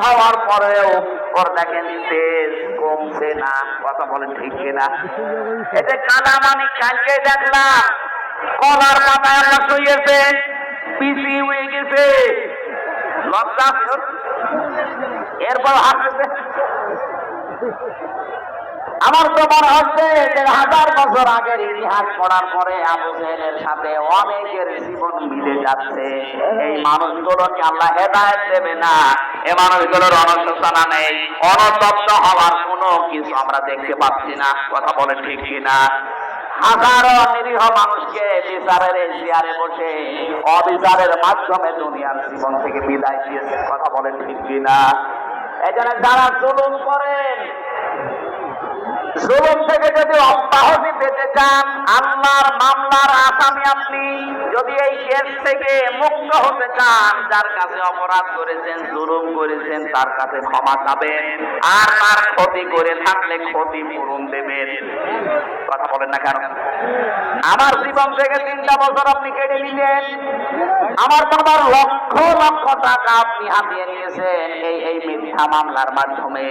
হওয়ার পরেও ওর দেখেন তেজ কমছে না, কথা বলেন ঠিক কিনা। এতে কালামানি কালকে দেখলাম, কলার পাতায় আমরা শুয়েছে পিসি হয়ে গেছে। লজ্জা এরপর হাসতেছে। আমার তো মনে হচ্ছে হাজার বছর আগের ইতিহাস পড়ার পরে আবু জেহেলের সাথে অনেকের জীবন মিলে যাচ্ছে। এই মানুষগুলোকে আল্লাহ হেদায়ত দেবে না। এ মানুষগুলোর অনুশোচনা নেই। অনতপ্ত হওয়ার কোনো কিছু আমরা দেখতে পাচ্ছি না। কথা বলে ঠিক কিনা? হাজারো নিরীহ মানুষকে বিচারের এই বসে অবিচারের মাধ্যমে দুনিয়ার জীবন থেকে বিদায় দিয়েছে কথা বলেন ঠিক কিনা? এই জন্য যারা জুলুম করেন, জুলুম থেকে যদি পেতে চান আল্লাহর মামলার আসামি আপনি যদি এই কেস থেকে মুক্ত হতে চান, যার কাছে অপরাধ করেছেন, জুলুম করেছেন, তার কাছে ক্ষমা চাবেন, আর তার ক্ষতি করে থাকলে ক্ষতি পূরণ দেবেন। কথা বলেন না কেন? আমার জীবন থেকে তিনটা বছর আপনি কেটে নিলেন। আমার বাবার লক্ষ লক্ষ টাকা আপনি হাতিয়ে নিয়েছেন এই এই মিথ্যা মামলার মাধ্যমে।